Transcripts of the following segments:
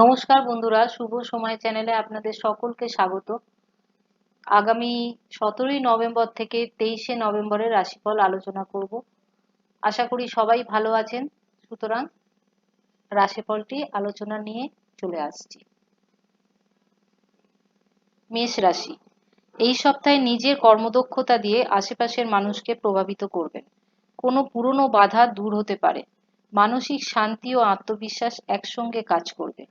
নমস্কার বন্ধুরা, শুভ সময় চ্যানেলে আপনাদের সকলকে স্বাগত। আগামী সতেরোই নভেম্বর থেকে তেইশে নভেম্বরের রাশিফল আলোচনা করব। আশা করি সবাই ভালো আছেন। সুতরাং রাশিফলটি আলোচনা নিয়ে চলে আসছি। মেষ রাশি, এই সপ্তাহে নিজের কর্মদক্ষতা দিয়ে আশেপাশের মানুষকে প্রভাবিত করবেন। কোনো পুরনো বাধা দূর হতে পারে। মানসিক শান্তি ও আত্মবিশ্বাস একসঙ্গে কাজ করবে।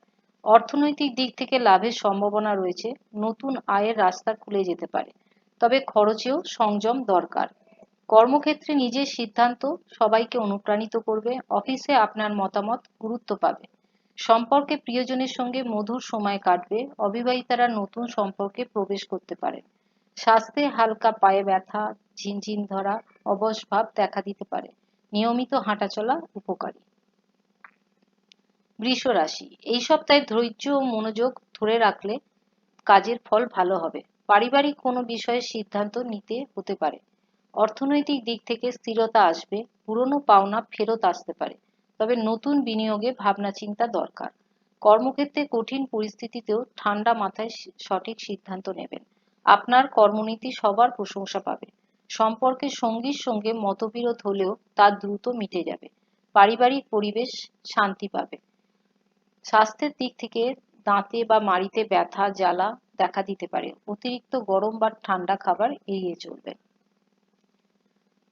অর্থনৈতিক দিক থেকে লাভের সম্ভাবনা রয়েছে, নতুন আয়ের রাস্তা খুলে যেতে পারে। তবে খরচেও সংযম দরকার। কর্মক্ষেত্রে নিজের সিদ্ধান্ত সবাইকে অনুপ্রাণিত করবে, অফিসে আপনার মতামত গুরুত্ব পাবে। সম্পর্কে প্রিয়জনের সঙ্গে মধুর সময় কাটবে, অবিবাহিতারা নতুন সম্পর্কে প্রবেশ করতে পারে। স্বাস্থ্যে হালকা পায়ে ব্যথা, ঝিনঝিন ধরা, অবশ ভাব দেখা দিতে পারে। নিয়মিত হাঁটাচলা উপকারী। বৃষ রাশি। এই সপ্তাহে ধৈর্য ও মনোযোগ ধরে রাখলে কাজের ফল ভালো হবে। পারিবারিক কোনো বিষয়ে সিদ্ধান্ত নিতে হতে পারে। অর্থনৈতিক দিক থেকে স্থিরতা আসবে, পুরনো পাওনা ফেরত আসতে পারে। তবে নতুন বিনিয়োগে ভাবনা চিন্তা দরকার। কর্মক্ষেত্রে কঠিন পরিস্থিতিতেও ঠান্ডা মাথায় সঠিক সিদ্ধান্ত নেবেন। আপনার কর্মনীতি সবার প্রশংসা পাবে। সম্পর্কে সঙ্গীর সঙ্গে মতবিরোধ হলেও তা দ্রুত মিটে যাবে। পারিবারিক পরিবেশ শান্তি পাবে। স্বাস্থ্যের দিক থেকে দাঁতে বা মাড়িতে ব্যথা, জ্বালা দেখা দিতে পারে। অতিরিক্ত গরম বা ঠান্ডা খাবার এড়িয়ে চলবে।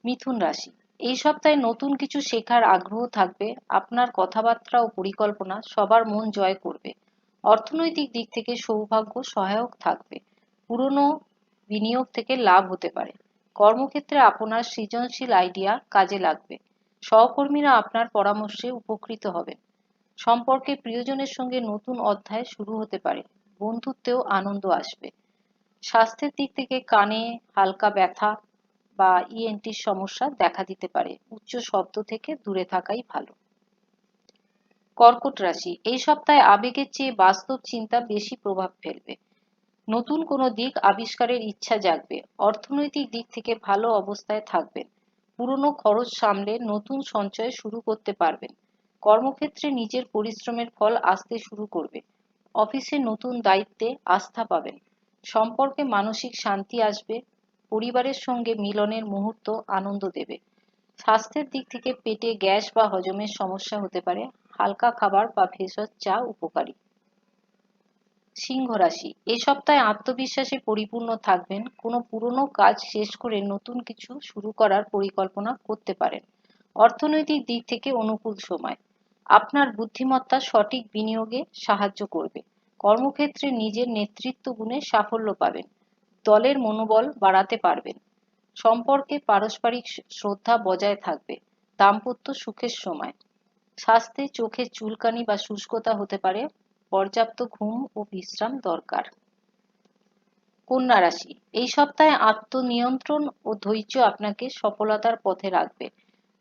মিথুন রাশি। এই সপ্তাহে নতুন কিছু শেখার আগ্রহ থাকবে। আপনার কথাবার্তা ও পরিকল্পনা সবার মন জয় করবে। অর্থনৈতিক দিক থেকে সৌভাগ্য সহায়ক থাকবে। পুরনো বিনিয়োগ থেকে লাভ হতে পারে। কর্মক্ষেত্রে আপনার সৃজনশীল আইডিয়া কাজে লাগবে। সহকর্মীরা আপনার পরামর্শে উপকৃত হবেন সম্পর্কে প্রিয়জনের সঙ্গে নতুন অধ্যায় শুরু হতে পারে। বন্ধুত্বেও আনন্দ আসবে। স্বাস্থ্যের দিক থেকে কানে হালকা ব্যথা বা ইএনটির সমস্যা দেখা দিতে পারে। উচ্চ শব্দ থেকে দূরে থাকাই ভালো। কর্কট রাশি, এই সপ্তাহে আবেগের চেয়ে বাস্তব চিন্তা বেশি প্রভাব ফেলবে। নতুন কোনো দিক আবিষ্কারের ইচ্ছা জাগবে। অর্থনৈতিক দিক থেকে ভালো অবস্থায় থাকবেন। পুরনো খরচ সামলে নতুন সঞ্চয় শুরু করতে পারবেন। কর্মক্ষেত্রে নিজের পরিশ্রমের ফল আসতে শুরু করবে। অফিসে নতুন দায়িত্বে আস্থা পাবেন। সম্পর্কে মানসিক শান্তি আসবে। পরিবারের সঙ্গে মিলনের মুহূর্ত আনন্দ দেবে। স্বাস্থ্যের দিক থেকে পেটে গ্যাস বা হজমের সমস্যা হতে পারে। হালকা খাবার বা ভেষজ চা উপকারী। সিংহ রাশি। এই সপ্তাহে আত্মবিশ্বাসে পরিপূর্ণ থাকবেন। কোনো পুরনো কাজ শেষ করে নতুন কিছু শুরু করার পরিকল্পনা করতে পারেন। অর্থনৈতিক দিক থেকে অনুকূল সময়। আপনার বুদ্ধিমত্তা সঠিক বিনিয়োগে সাহায্য করবে। কর্মক্ষেত্রে নিজের নেতৃত্ব গুণে সাফল্য পাবেন। দলের মনোবল বাড়াতে পারবেন। সম্পর্কে পারস্পরিক শ্রদ্ধা বজায় থাকবে। দাম্পত্য সুখের সময়। স্বাস্থ্যে চোখে চুলকানি বা শুষ্কতা হতে পারে। পর্যাপ্ত ঘুম ও বিশ্রাম দরকার। কন্যা রাশি। এই সপ্তাহে আত্মনিয়ন্ত্রণ ও ধৈর্য আপনাকে সফলতার পথে রাখবে।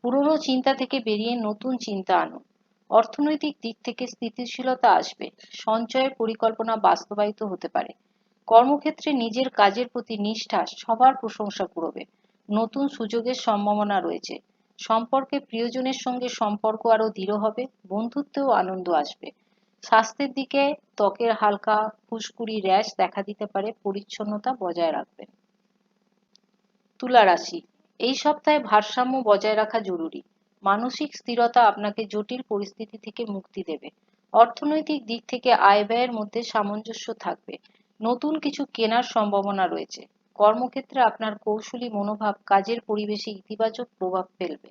পুরনো চিন্তা থেকে বেরিয়ে নতুন চিন্তা আনুন। অর্থনৈতিক দিক থেকে স্থিতিশীলতা আসবে, সঞ্চয়ের পরিকল্পনা বাস্তবায়িত হতে পারে। কর্মক্ষেত্রে নিজের কাজের প্রতি নিষ্ঠা সবার প্রশংসা করবে নতুন সুযোগের সম্ভাবনা রয়েছে। সম্পর্কে প্রিয়জনের সঙ্গে সম্পর্ক আরও দৃঢ় হবে, বন্ধুত্বেও আনন্দ আসবে। স্বাস্থ্যের দিকে ত্বকের হালকা ফুসকুড়ি র্যাশ দেখা দিতে পারে, পরিচ্ছন্নতা বজায় রাখবেন তুলা রাশি, এই সপ্তাহে ভারসাম্য বজায় রাখা জরুরি। মানসিক স্থিরতা আপনাকে জটিল পরিস্থিতি থেকে মুক্তি দেবে। অর্থনৈতিক দিক থেকে আয় ব্যয়ের মধ্যে সামঞ্জস্য থাকবে। নতুন কিছু কেনার সম্ভাবনা রয়েছে। কর্মক্ষেত্রে আপনার কৌশলী মনোভাব কাজের পরিবেশে ইতিবাচক প্রভাব ফেলবে।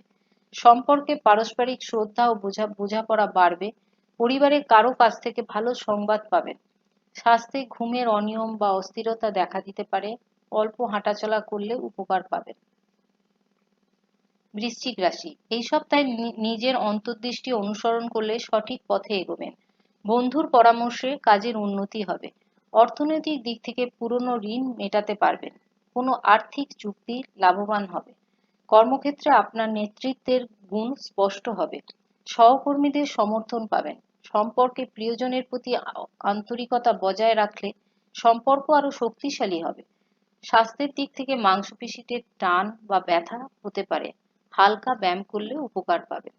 সম্পর্কে পারস্পরিক শ্রদ্ধা ও বোঝা, বোঝাপড়া বাড়বে। পরিবারে কারও কাছ থেকে ভালো সংবাদ পাবেন। স্বাস্থ্যে ঘুমের অনিয়ম বা অস্থিরতা দেখা দিতে পারে। অল্প হাঁটাচলা করলে উপকার পাবেন। বৃশ্চিক রাশি। এই সপ্তাহে নিজের অন্তর্দৃষ্টি অনুসরণ করলে সঠিক পথে এগোবেন। বন্ধুর পরামর্শে কাজের উন্নতি হবে। অর্থনৈতিক দিক থেকে পুরনো ঋণ মেটাতে পারবেন। কোনো আর্থিক চুক্তি লাভবান হবে। কর্মক্ষেত্রে আপনার নেতৃত্বের গুণ স্পষ্ট হবে। সহকর্মীদের সমর্থন পাবেন। সম্পর্কে প্রিয়জনের প্রতি আন্তরিকতা বজায় রাখলে সম্পর্ক আরও শক্তিশালী হবে। স্বাস্থ্যের দিক থেকে মাংসপেশিতে টান বা ব্যথা হতে পারে। হালকা ব্যায়াম করলে উপকার পাবে।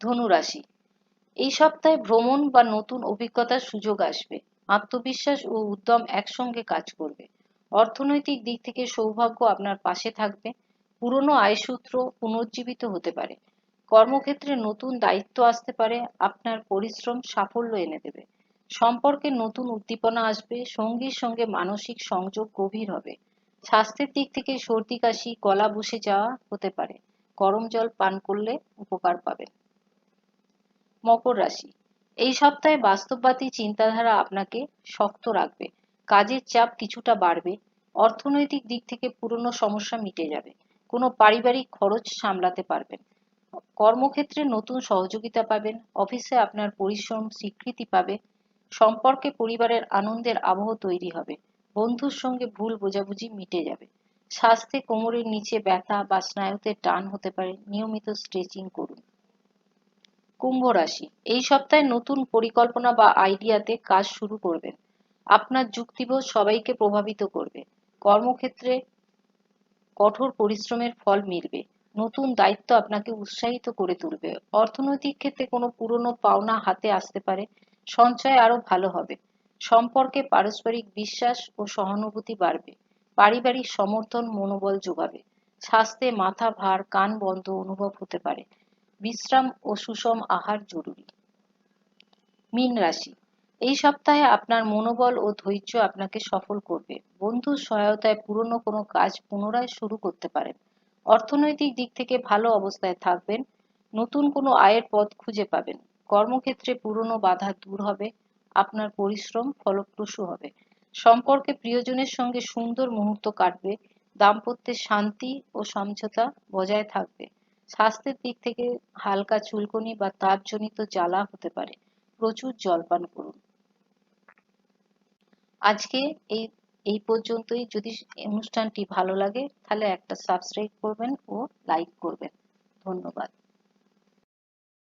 ধনুরাশি এই সপ্তাহে ভ্রমণ বা নতুন অভিজ্ঞতার সুযোগ আসবে। আত্মবিশ্বাস ও উদ্যম একসঙ্গে কাজ করবে। অর্থনৈতিক দিক থেকে সৌভাগ্য আপনার পাশে থাকবে। পুরনো আয়সূত্র পুনর্জীবিত হতে পারে। কর্মক্ষেত্রে নতুন দায়িত্ব আসতে পারে। আপনার পরিশ্রম সাফল্য এনে দেবে। সম্পর্কে নতুন উদ্দীপনা আসবে। সঙ্গীর সঙ্গে মানসিক সংযোগ গভীর হবে। স্বাস্থ্যের দিক থেকে সর্দি, কাশি, গলা বসে যাওয়া হতে পারে। গরম জল পান করলে উপকার পাবেন। মকর রাশি। এই সপ্তাহে বাস্তববাদী চিন্তাধারা আপনাকে শক্ত রাখবে। কাজের চাপ কিছুটা বাড়বে। অর্থনৈতিক দিক থেকে পুরনো সমস্যা মিটে যাবে। কোনো পারিবারিক খরচ সামলাতে পারবেন। কর্মক্ষেত্রে নতুন সহযোগিতা পাবেন। অফিসে আপনার পরিশ্রম স্বীকৃতি পাবে। সম্পর্কে পরিবারের আনন্দের আবহ তৈরি হবে। বন্ধুর সঙ্গে ভুল বোঝাবুঝি মিটে যাবে। স্বাস্থ্যে কোমরের নিচে ব্যথা বা স্নায়ুতে টান হতে পারে, নিয়মিত স্ট্রেচিং করুন। কুম্ভ রাশি, এই সপ্তাহে নতুন পরিকল্পনা বা আইডিয়াতে কাজ শুরু করবেন। আপনার যুক্তিবোধ সবাইকে প্রভাবিত করবে। কর্মক্ষেত্রে কঠোর পরিশ্রমের ফল মিলবে। নতুন দায়িত্ব আপনাকে উৎসাহিত করে তুলবে। অর্থনৈতিক ক্ষেত্রে কোনো পুরনো পাওনা হাতে আসতে পারে। সঞ্চয় আরও ভালো হবে। সম্পর্কে পারস্পরিক বিশ্বাস ও সহানুভূতি বাড়বে। পারিবারিক সমর্থন মনোবল যোগাবে। স্বাস্থ্যে মাথা, ভার, কান বন্ধ অনুভব হতে পারে। বিশ্রাম ও সুষম আহার জরুরি। মীন রাশি। এই সপ্তাহে আপনার মনোবল ও ধৈর্য আপনাকে সফল করবে। বন্ধুর সহায়তায় পুরনো কোনো কাজ পুনরায় শুরু করতে পারেন। অর্থনৈতিক দিক থেকে ভালো অবস্থায় থাকবেন। নতুন কোনো আয়ের পথ খুঁজে পাবেন। কর্মক্ষেত্রে পুরনো বাধা দূর হবে। আপনার পরিশ্রম ফলপ্রসূ হবে। সম্পর্কে প্রিয়জনের সঙ্গে সুন্দর মুহূর্ত কাটবে, দাম্পত্যের শান্তি ও সমঝোতা বজায় থাকবে। স্বাস্থ্যের দিক থেকে হালকা চুলকনি বা তাপজনিত জ্বালা হতে পারে। প্রচুর জলপান করুন। আজকে এই এই পর্যন্তই। যদি অনুষ্ঠানটি ভালো লাগে, তাহলে একটা সাবস্ক্রাইব করবেন ও লাইক করবেন। ধন্যবাদ।